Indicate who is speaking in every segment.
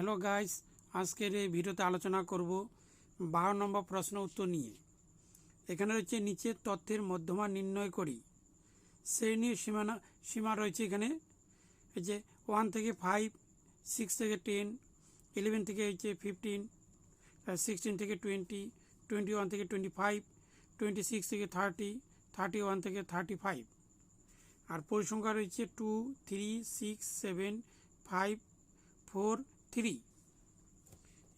Speaker 1: Hello guys আজকের এই ভিডিওতে আলোচনা করব বারো নম্বর প্রশ্ন উত্তর নিয়ে। এখানে রয়েছে নিচের তথ্যের মধ্যমা নির্ণয় করি। শ্রেণির সীমানা, সীমা রয়েছে এখানে। যে ওয়ান থেকে ফাইভ সিক্স থেকে টেন ইলেভেন থেকে হচ্ছে ফিফটিন সিক্সটিন থেকে টোয়েন্টি টোয়েন্টি ওয়ান থেকে টোয়েন্টি ফাইভ টোয়েন্টি সিক্স থেকে থার্টি থার্টি ওয়ান থেকে থার্টি ফাইভ আর পরিসংখ্যা রয়েছে two three six seven five four three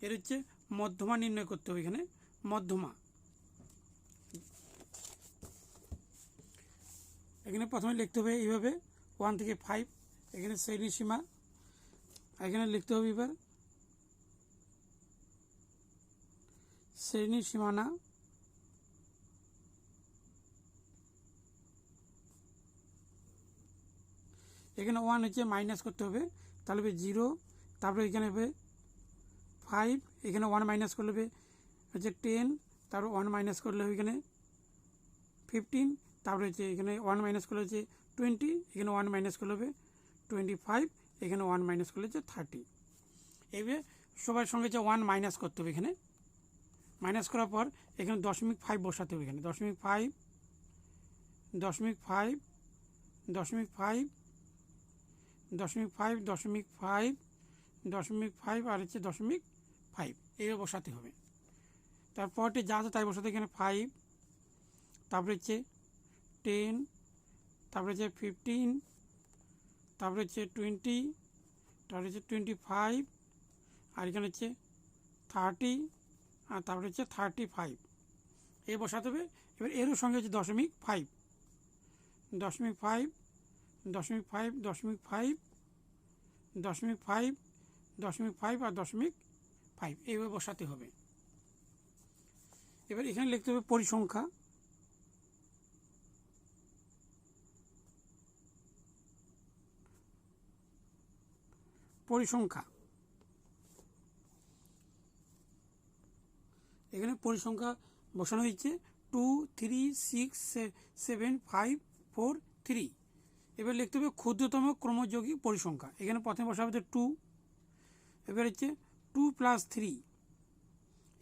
Speaker 1: এর হচ্ছে মধ্যমা নির্ণয় করতে হবে এখানে, মধ্যমা। এখানে প্রথমে লিখতে হবে এইভাবে ওয়ান থেকে ফাইভ এখানে শ্রেণি সীমা এখানে লিখতে হবে এবার শ্রেণি সীমানা। এখানে ওয়ান হচ্ছে মাইনাস করতে হবে, তাহলে জিরো তারপরে এখানে হবে ফাইভ এখানে ওয়ান মাইনাস করলে হবে হচ্ছে টেন তারপর ওয়ান মাইনাস করলে হবে এখানে ফিফটিন তারপরে হচ্ছে এখানে ওয়ান মাইনাস করলে হচ্ছে টোয়েন্টি এখানে ওয়ান মাইনাস করলে হবে টোয়েন্টি ফাইভ এখানে ওয়ান মাইনাস করলে হচ্ছে থার্টি এইভাবে সবার সঙ্গে যে ওয়ান মাইনাস করতে হবে এখানে মাইনাস করার পর এখানে দশমিক ফাইভ বসাতে হবে এখানে, দশমিক ফাইভ দশমিক ফাইভ দশমিক ফাইভ দশমিক ফাইভ দশমিক ফাইভ দশমিক ফাইভ আর হচ্ছে দশমিক ফাইভ এইভাবে বসাতে হবে। তারপরটি যা আছে তাই বসাতে এখানে ফাইভ তারপরে হচ্ছে টেন তারপরে হচ্ছে ফিফটিন তারপরে হচ্ছে টোয়েন্টি তারপরে হচ্ছে টোয়েন্টি ফাইভ আর এখানে হচ্ছে থার্টি আর তারপরে হচ্ছে থার্টি ফাইভ এই বসাতে হবে, এবার এরও সঙ্গে হচ্ছে দশমিক ফাইভ দশমিক ফাইভ দশমিক ফাইভ দশমিক ফাইভ দশমিক ফাইভ দশমিক ফাইভ আর দশমিক ফাইভ এইভাবে বসাতে হবে। এবার এখানে লিখতে হবে পরিসংখ্যা। পরিসংখ্যা। এখানে পরিসংখ্যা বসানো হয়েছে two three six seven five four three এবার লিখতে হবে ক্ষুদ্রতম ক্রমযোগী পরিসংখ্যা। এখানে প্রথমে বসাবে হচ্ছে টু এবার হচ্ছে টু প্লাস থ্রি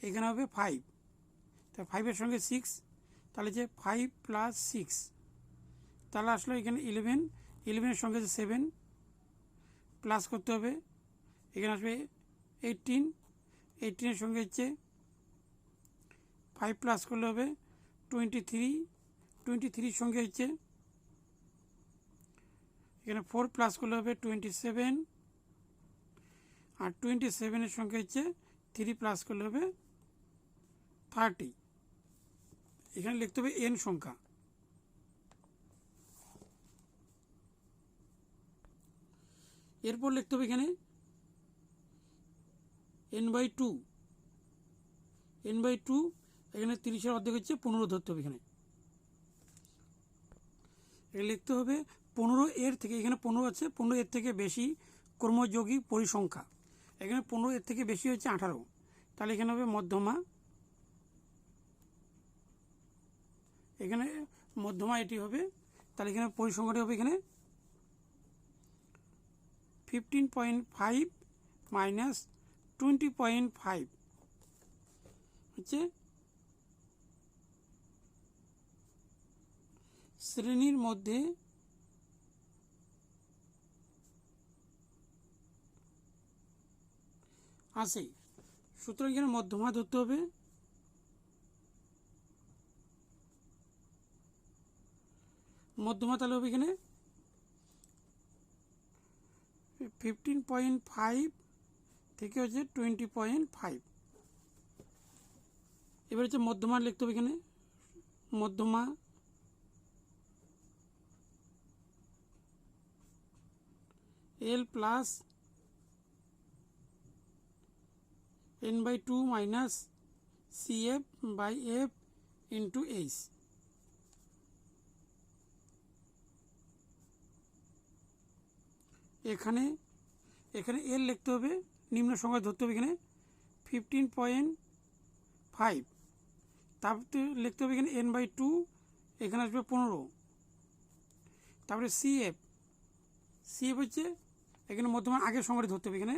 Speaker 1: এখানে হবে ফাইভ তা ফাইভের সঙ্গে সিক্স তাহলে যে ফাইভ প্লাস সিক্স তাহলে আসলো এখানে ইলেভেন ইলেভেনের সঙ্গে যে সেভেন প্লাস করতে হবে। এখানে আসবে এইটিন এইটিনের সঙ্গে হচ্ছে ফাইভ প্লাস করলে হবে টোয়েন্টি থ্রি টোয়েন্টি থ্রির সঙ্গে হচ্ছে, এখানে ফোর প্লাস করলে হবে টোয়েন্টি সেভেন আর টোয়েন্টি সেভেনের সঙ্গে হচ্ছে থ্রি প্লাস করলে হবে থার্টি এখানে লিখতে হবে এন সংখ্যা। এরপর লিখতে হবে এখানে N by two N by two এখানে তিরিশের অর্ধেক হচ্ছে পনেরো ধরতে হবে এখানে লিখতে হবে পনেরো এর থেকে, এখানে পনেরো আছে, পনেরো এর থেকে বেশি কর্মযোগী পরিসংখ্যা। এখানে পনেরো, এর থেকে বেশি হচ্ছে আঠারো। তাহলে এখানে হবে মধ্যমা। এখানে মধ্যমা এটি হবে। তাহলে এখানে পরিসংখ্যাটি হবে এখানে fifteen point five minus twenty point five হচ্ছে শ্রেণির মধ্যে আসে সুতরাং এখানে মধ্যমা ধরতে হবে। মধ্যমা তাহলে হবে এখানে ফিফটিন পয়েন্ট ফাইভ থেকে হচ্ছে টোয়েন্টি পয়েন্ট ফাইভ এবার হচ্ছে মধ্যমা লিখতে হবে এখানে। মধ্যমা L plus N by two minus C F by F into H এখানে এখানে এল লিখতে হবে, নিম্ন সংখ্যা ধরতে হবে এখানে ফিফটিন পয়েন্ট ফাইভ তারপরে লিখতে হবে এখানে এন বাই টু এখানে আসবে পনেরো। তারপরে সি এফ সি এফ হচ্ছে, এখানে মধ্যমান আগের সংখ্যাটি ধরতে হবে এখানে।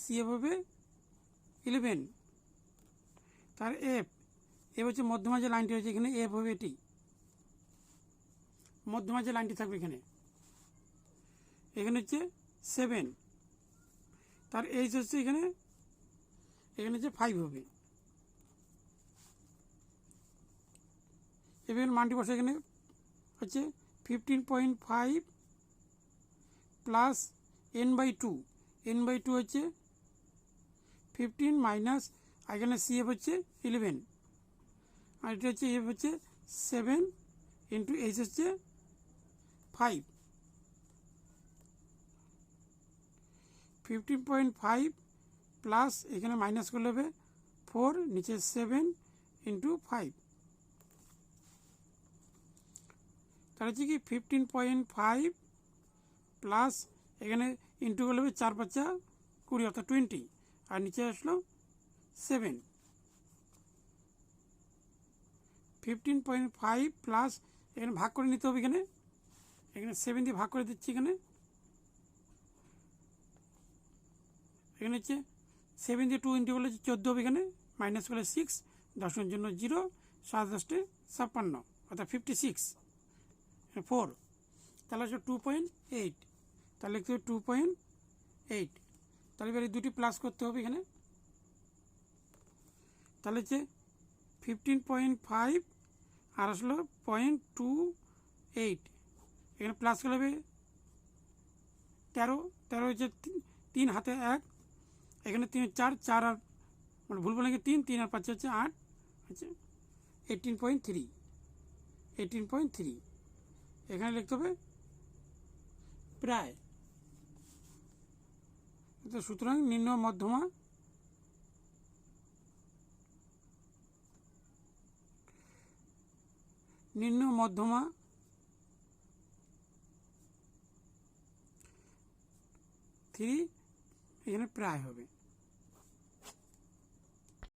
Speaker 1: সিএফ হবে ইলেভেন। তার এফ এফ হচ্ছে মধ্যমা যে লাইনটি হচ্ছে এখানে এফ হবে এটি। মধ্যমা যে লাইনটি থাকবে এখানে। এখানে হচ্ছে সেভেন তার এইচ হচ্ছে এখানে এখানে হচ্ছে ফাইভ হবে। এবার মানটি বসে এখানে হচ্ছে fifteen point five plus N by two N by two হচ্ছে ফিফটিন মাইনাস এখানে সি এফ হচ্ছে ইলেভেন আর এটা হচ্ছে এফ হচ্ছে সেভেন ইন্টু এইচ হচ্ছে five fifteen point five plus এখানে মাইনাস করলে হবে ফোর নিচে সেভেন ইন্টু ফাইভ তাহলে হচ্ছে কি ফিফটিন পয়েন্ট ফাইভ প্লাস এখানে ইন্টু করলে হবে চার পাঁচা কুড়ি, অর্থাৎ টোয়েন্টি আর নিচে আসলো seven fifteen point five plus এখানে ভাগ করে নিতে হবে এখানে। এখানে সেভেন দিয়ে ভাগ করে দিচ্ছি এখানে। এখানে হচ্ছে সেভেন দিয়ে টু ইন্টু করলে চোদ্দ হবে এখানে মাইনাস করলে সিক্স দশের জন্য জিরো সাত দশটে ছাপ্পান্ন, অর্থাৎ ফিফটি সিক্স ফোর তাহলে হচ্ছে টু পয়েন্ট এইট তাহলে লিখতে হবে টু পয়েন্ট এইট তাহলে এবার এই দুটি প্লাস করতে হবে এখানে। তাহলে হচ্ছে ফিফটিন পয়েন্ট ফাইভ আর আসলো পয়েন্ট টু এইট এখানে প্লাস করলে হবে তেরো তেরো হচ্ছে তিন- তিন হাতে এক। এখানে তিন, চার চার আর মানে ভুল বলে তিন তিন আর পাঁচ হচ্ছে আট, হচ্ছে eighteen point three eighteen point three এখানে লিখতে হবে প্রায়। তো সুতরাং নিম্ন মধ্যমা নিম্ন মধ্যমা থ্রি এখানে প্রায় হবে।